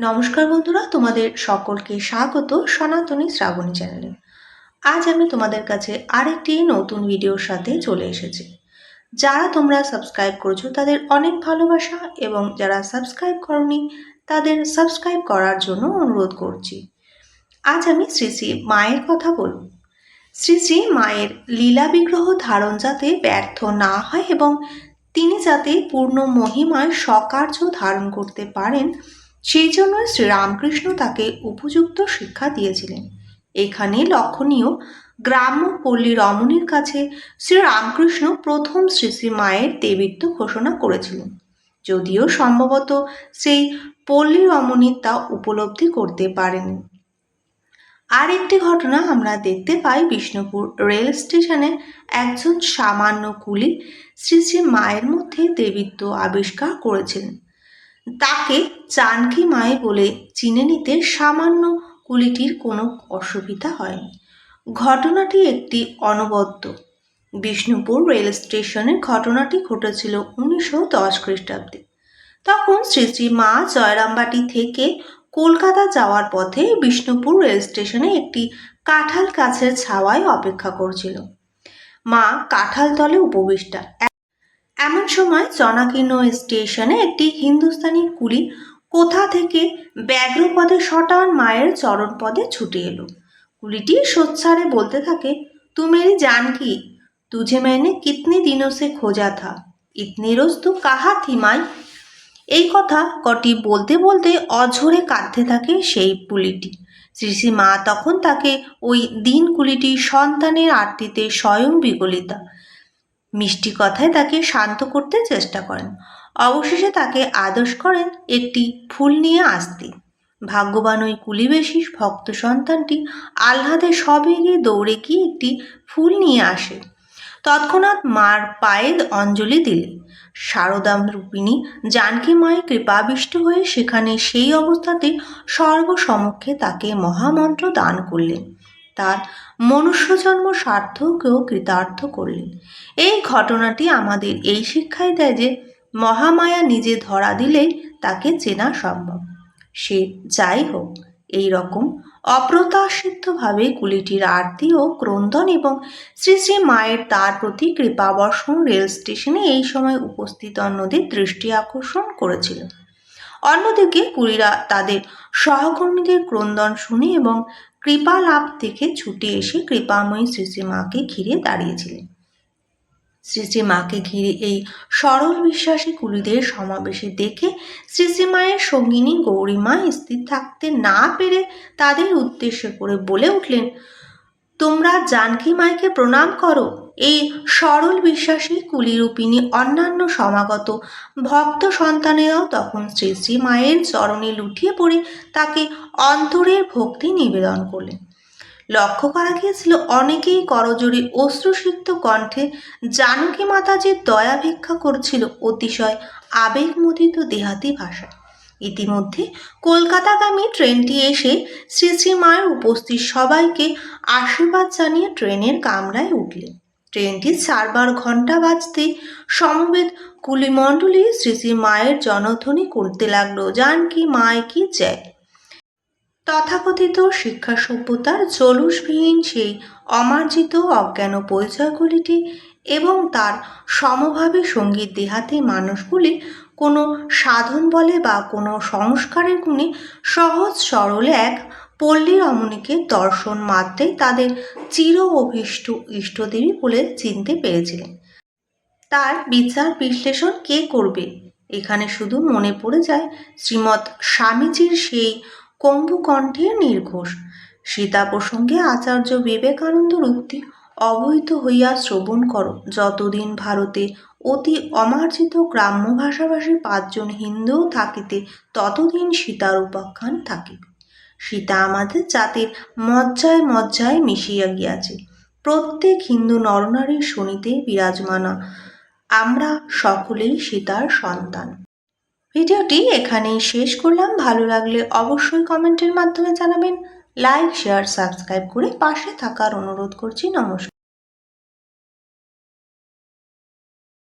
নমস্কার বন্ধুরা, তোমাদের সকলকে স্বাগত সনাতনী শ্রাবণী চ্যানেলে। আজ আমি তোমাদের কাছে আরেকটি নতুন ভিডিওর সাথে চলে এসেছি। যারা তোমরা সাবস্ক্রাইব করেছ, তাদের অনেক ভালোবাসা এবং যারা সাবস্ক্রাইব করনি, তাদের সাবস্ক্রাইব করার জন্য অনুরোধ করছি। আজ আমি শ্রী শ্রী মায়ের কথা বলব। শ্রী শ্রী মায়ের লীলা বিগ্রহ ধারণ যাতে ব্যর্থ না হয় এবং তিনি যাতে পূর্ণ মহিমায় সকার্য ধারণ করতে পারেন সেই জন্য শ্রীরামকৃষ্ণ তাকে উপযুক্ত শিক্ষা দিয়েছিলেন। এখানে লক্ষণীয় গ্রাম্য পল্লী রমণীর কাছে শ্রীরামকৃষ্ণ প্রথম শ্রী শ্রী মায়ের দেবীত্ব ঘোষণা করেছিলেন। যদিও সম্ভবত সেই পল্লী রমণী তা উপলব্ধি করতে পারেনি আর একটি ঘটনা আমরা দেখতে পাই বিষ্ণুপুর রেল স্টেশনে একজন সামান্য কুলি শ্রী শ্রী মায়ের মধ্যে দেবীত্ব আবিষ্কার করেছিলেন। তাকে জানকী মায়ে বলে চিনে নিতে সামান্য কুলিটির কোনো অসুবিধা হয়নি। ঘটনাটি একটি অনবদ্য। বিষ্ণুপুর রেল স্টেশনের ঘটনাটি ঘটেছিল উনিশশো দশ খ্রিস্টাব্দে। তখন শ্রী শ্রী মা জয়রামবাটি থেকে কলকাতা যাওয়ার পথে বিষ্ণুপুর রেল স্টেশনে একটি কাঁঠাল গাছের ছাওয়ায় অপেক্ষা করছিল। মা কাঁঠাল তলে উপবিষ্টা। এমন সময় জনাকীর্ণ স্টেশনে একটি হিন্দুস্তানি কুলি কোথা থেকে ব্যগ্রপদে শটান মায়ের চরণ পদে ছুটে এলো। কুলিটি সোচ্ছারে বলতে থাকে তু মেরি জানকি তুঝে मैंने কিতনি দিনও সে খোঁজা থা? ইতনি রোজ তু কাহা থি মাই? এই কথা কটি বলতে বলতে অঝরে কাঁদতে থাকে সেই পুলিটি শ্রী শ্রী মা তখন তাকে ওই দিন কুলিটি সন্তানের আরতিতে স্বয়ং বিগলিতা। মিষ্টি কথায় তাকে শান্ত করতে চেষ্টা করেন। অবশেষে তাকে আদেশ করেন একটি ফুল নিয়ে আসতে। ভাগ্যবান ওই কুলিবেশী ভক্ত সন্তানটি আহ্লাদে সবেগে দৌড়ে গিয়ে একটি ফুল নিয়ে আসে। তৎক্ষণাৎ মার পায়ে অঞ্জলি দিলে। শারদাম রূপিণী জানকী মায়ের কৃপাবিষ্ট হয়ে সেখানে সেই অবস্থাতে সর্বসমক্ষে তাকে মহামন্ত্র দান করলেন। তার মনুষ্যজন্ম সার্থকেও কৃতার্থ করলেন। এই ঘটনাটি আমাদের এই শিক্ষাই দেয় যে, মহামায়া নিজে ধরা দিলেই তাকে চেনা সম্ভব। সে যাই হোক, এই রকম অপ্রত্যাশিতভাবে কুলিটির আরতি ও ক্রন্দন এবং শ্রী শ্রী মায়ের তার প্রতি কৃপাবর্ষণ রেল স্টেশনে এই সময় উপস্থিত অন্যদের দৃষ্টি আকর্ষণ করেছিল। অন্যদিকে কুলিরা তাদের সহকর্মীদের ক্রন্দন শুনে এবং কৃপা লাভ থেকে ছুটে এসে কৃপাময়ী শ্রী শ্রী মাকে ঘিরে দাঁড়িয়েছিলেন। শ্রী শ্রী মাকে ঘিরে এই সরল বিশ্বাসী কুলিদের সমাবেশে দেখে শ্রী শ্রী মায়ের সঙ্গিনী গৌরীমা স্থির থাকতে না পেরে তাদের উদ্দেশ্য করে বলে উঠলেন তোমরা জানকী মাইকে প্রণাম করো। এই সরল বিশ্বাসী কুলিরূপিণী অন্যান্য সমাগত ভক্ত সন্তানেরাও তখন শ্রী শ্রী মায়ের চরণে লুটিয়ে পড়ে তাকে অন্তরের ভক্তি নিবেদন করলেন। লক্ষ্য করা গিয়েছিল অনেকেই করজোরে অশ্রুসিক্ত কণ্ঠে জানকী মাতাজির দয়া ভিক্ষা করছিল অতিশয় আবেগমোদিত দেহাতি ভাষায়। ইতিমধ্যে কলকাতাগামী ট্রেনটি এসে শ্রী শ্রী মায়ের উপস্থিত সবাইকে আশীর্বাদ জানিয়ে ট্রেনের কামরায় উঠলেন। ট্রেনটি চারবার ঘণ্টা বাজতে সমবেত কুলিমণ্ডলী শ্রী শ্রী মায়ের জনধ্বনি করতে লাগল। জানকি মায় কি, জয়। তথাকথিত শিক্ষা সভ্যতার জলুসবিহীন সেই অমার্জিত অজ্ঞান পরিচয়গুলিটি এবং তার সমভাবে সংগীত দেহাতে মানুষগুলি কোনো সাধন বলে বা কোনো সংস্কারের গুণে সহজ সরল এক পল্লী রমণীকে দর্শন মাত্রেই তাদের চির অভীষ্ট ইষ্টদেবী বলে চিনতে পেরেছিলেন। তার বিচার বিশ্লেষণ কে করবে? এখানে শুধু মনে পড়ে যায় শ্রীমৎ স্বামীজির সেই কম্বুকণ্ঠের নির্ঘোষ। সীতা প্রসঙ্গে আচার্য বিবেকানন্দর উক্তি অবহিত হইয়া শ্রবণ করো। যতদিন ভারতে অতি অমার্জিত গ্রাম্য ভাষাভাষী পাঁচজন হিন্দুও থাকিতে, ততদিন সীতার উপাখ্যান থাকিবে। সীতা আমাদের জাতির মজ্জায় মজ্জায় মিশিয়া গিয়াছে। প্রত্যেক হিন্দু নরনারীর শনিতে বিরাজমানা, আমরা সকলেই সীতার সন্তান। ভিডিওটি এখানেই শেষ করলাম। ভালো লাগলে অবশ্যই কমেন্টের মাধ্যমে জানাবেন। লাইক শেয়ার সাবস্ক্রাইব করে পাশে থাকার অনুরোধ করছি। নমস্কার।